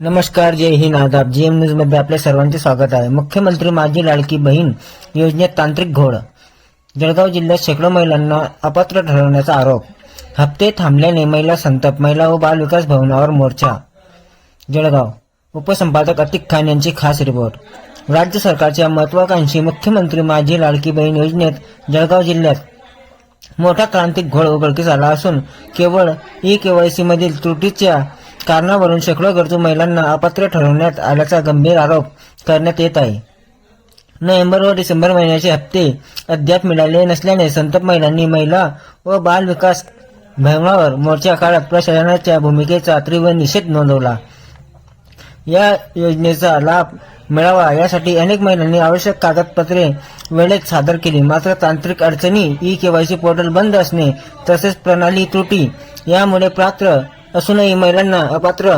नमस्कार जय हिंद आदाब. जीएम न्यूजमध्ये आपल्या सर्वांचे स्वागत आहे. मुख्यमंत्री माझी लाडकी बहीण योजनेत तांत्रिक घोड जळगाव जिल्ह्यात शेकडो महिलांना अपात्र ठरवण्याचा आरोप. हप्ते थांबल्याने महिला संतप महिला व बाल विकास भवनावर मोर्चा. जळगाव. उपसंपादक अतिक खान यांची खास रिपोर्ट. राज्य सरकारच्या महत्वाकांक्षी मुख्यमंत्री माझी लाडकी बहीण योजनेत जळगाव जिल्ह्यात मोठा क्रांतिक घोळ उघडकीस आला असून केवळ ई केवायसी मधील त्रुटीच्या कारणावरून शेकडो गरजू महिलांना अपात्र ठरवण्यात आल्याचा गंभीर आरोप करण्यात येत आहे. नोव्हेंबर व डिसेंबर महिन्याचे हप्ते अद्याप मिळाले नसल्याने संतप महिलांनी महिला व बाल विकास भवनावर मोर्चा काळात प्रशासनाच्या भूमिकेचा तीव्र निषेध नोंदवला. या योजनेचा लाभ मिळावा यासाठी अनेक महिलांनी आवश्यक कागदपत्रे वेळेत सादर केली. मात्र तांत्रिक अडचणी ई केवायसी पोर्टल बंद असणे तसेच प्रणाली त्रुटी यामुळे पात्र असूनही महिलांना अपात्र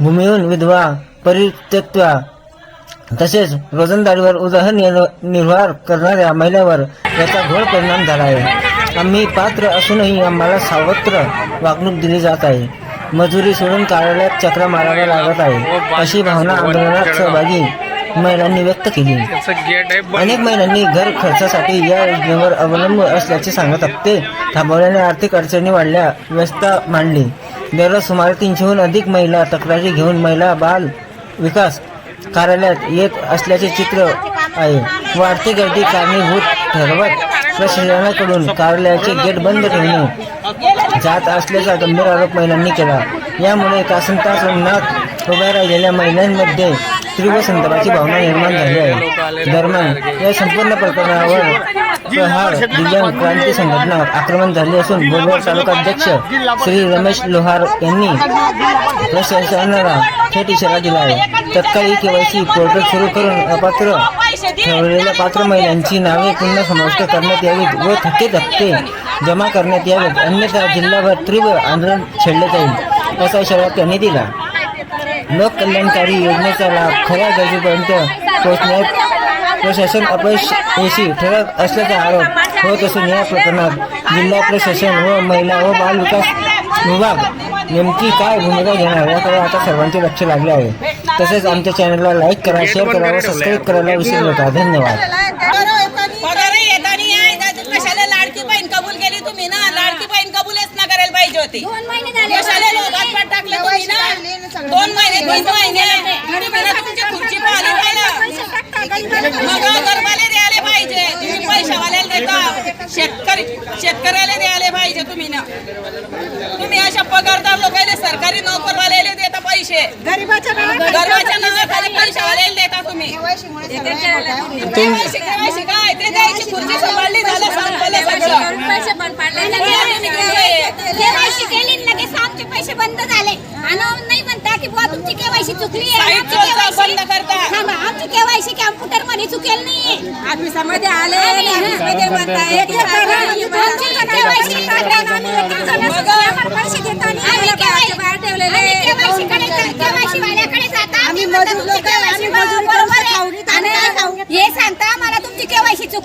भूमिहून विधवा परित्यक्त्या तसेच रोजंदारीवर उदरनिर्वाह करणाऱ्या महिलांवर याचा घोळ परिणाम झाला आहे. आम्ही पात्र असूनही आम्हाला सावत्र वागणूक दिली जात आहे. मजुरी सोडून कार्यालयात चक्र माराव्या लागत आहे. अशी भावना आंदोलनात सहभागी महिलांनी व्यक्त केली. अनेक महिलांनी घर खर्चासाठी या योजनेवर अवलंबून असल्याचे सांगत ते थांबवल्याने आर्थिक अडचणी वाढल्या व्यवस्था मांडली. दररोज सुमारे तीनशेहून अधिक महिला तक्रारी घेऊन महिला बाल विकास कार्यालयात येत असल्याचे चित्र आहे. वाढती गर्दी कारणीभूत ठरवत प्रशासनाकडून कार्यालयाचे गेट बंद ठेवणे जात असल्याचा गंभीर आरोप महिलांनी केला. यामुळे तासन तास उन्हात उभ्या राहिलेल्या महिलांमध्ये तीव्र संतापाची भावना निर्माण झाली आहे. दरम्यान या संपूर्ण प्रकरणावर प्रहार दिव्यांग क्रांती संघटना आक्रमण झाली असून बोलवड तालुका अध्यक्ष श्री रमेश लोहार यांनी प्रशासनाला थेट इशारा दिला आहे. तत्काळी केवायसी पोर्टल सुरू करून अपात्र ठरवलेल्या पात्र महिलांची नावे पुन्हा समाविष्ट करण्यात यावीत व थके धक्के जमा करण्यात यावेत. अन्यथा जिल्हाभर तीव्र आंदोलन छेडले जाईल असा इशारा त्यांनी दिला. लोककल्याणकारी योजनेचा लाभ खऱ्या गरजेपर्यंत पोहोचण्यात प्रशासन अपयशी ठरत असल्याचा आरोप होत असून या प्रकरणात जिल्हा प्रशासन व महिला व बाल विकास विभाग नेमकी काय भूमिका घेणार याकडे आता सर्वांचे लक्ष लागले आहे. तसेच आमच्या चॅनलला लाईक करा शेअर करा व सबस्क्राईब करायला विसरू नका. धन्यवाद. पगार येत आणि आहे. कशाला लाडकी बहीण कबूल केली तुम्ही ना? लाडकी बहीण कबूलच ना करायला पाहिजे होती. कशाला लोकात पाठ टाकलं तुम्ही ना? दोन महिने खुर्ची पाहिली गरबाला द्यायला पाहिजे. तुम्ही पैशावाल्याला देता. शेतकरी शेतकऱ्याला द्यायला पाहिजे तुम्ही ना. तुम्ही अशा पगारदार लोकांना सरकारी नोकरवाल्याला देता पैसे. गरीबाच्या गरबाच्या नावाखाली पैशावाल्याला देता तुम्ही. केवायसी केवायसी काय? ते द्यायची खुर्ची सांभाळली झालं संपलं सगळं पैसे पण पडले केवायसी केली ना लगेच आमचे पैसे बंद झाले आणि नाही म्हणता की बुवा तुमची केवायसी चुकली आहे आमची KYC आमची केवायसी कॅम्प्युटरमध्ये चुकेल नाही ऑफिसामध्ये आले आणि ऑफिसमध्ये म्हणताय की आमची केवायसी पैसे देतो आणि आम्ही KYC बाहेर ठेवलेले आम्ही KYC कडे केवायसी वाल्याकडे जाता आम्ही मजूर लोकं आहे, KYC आम्ही मजुरी करून आहे. आणि आम्ही खाऊन घेतो. हे सांगता आम्हाला तुमची केवायसी चुक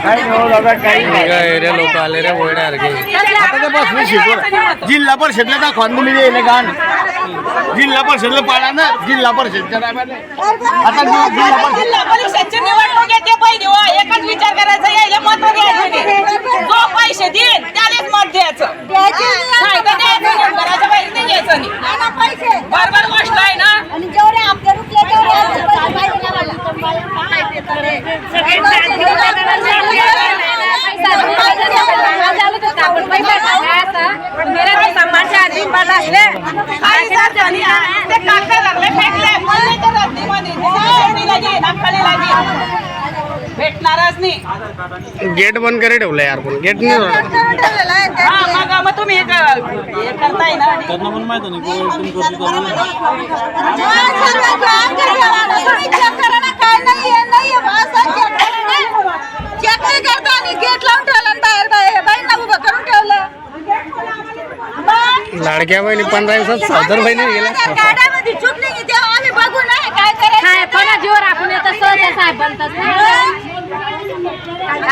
एरिया लोक आले रे शिकवलं जिल्हा परिषदला तुम्ही येईल गाण? जिल्हा परिषदला पाडा ना जिल्हा परिषदच्या टायमाला. आता जि- जिल्हा परिषद जिल्हा परिषदची निवडणूक येते पहिले वा एकच विचार करायचा यायला मत द्यायचं नाही. जो पैसे देईल त्यानेच मत द्यायचं. नाही. नाही बरोबर गोष्ट आहे ना? आणि जेवढे आपले तेवढे ते लागले नाही नाही. नाही. गेट बंद करे ठेवलं यार पण. गेट नाही जोडलं. हा, मग मग तुम्ही हे क- हे करताय ना. गेट लावून ठेवलं आणि बाहेर बाहेर बाईंना उभं करून ठेवलं लाडक्या बहिणी पंधरा दिवसात सादर बहिणी गेल्या. गाड्यामध्ये चुकली की तेव्हा आम्ही बघू ना काय करायचं? कोणा जीवर आपण येतं? सहज साहेब बनतात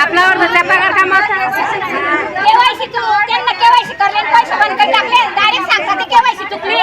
आपल्यावर त्या पगार कामात केवायसी त्यांना केवायसी करले पैसे बंद करून टाकले.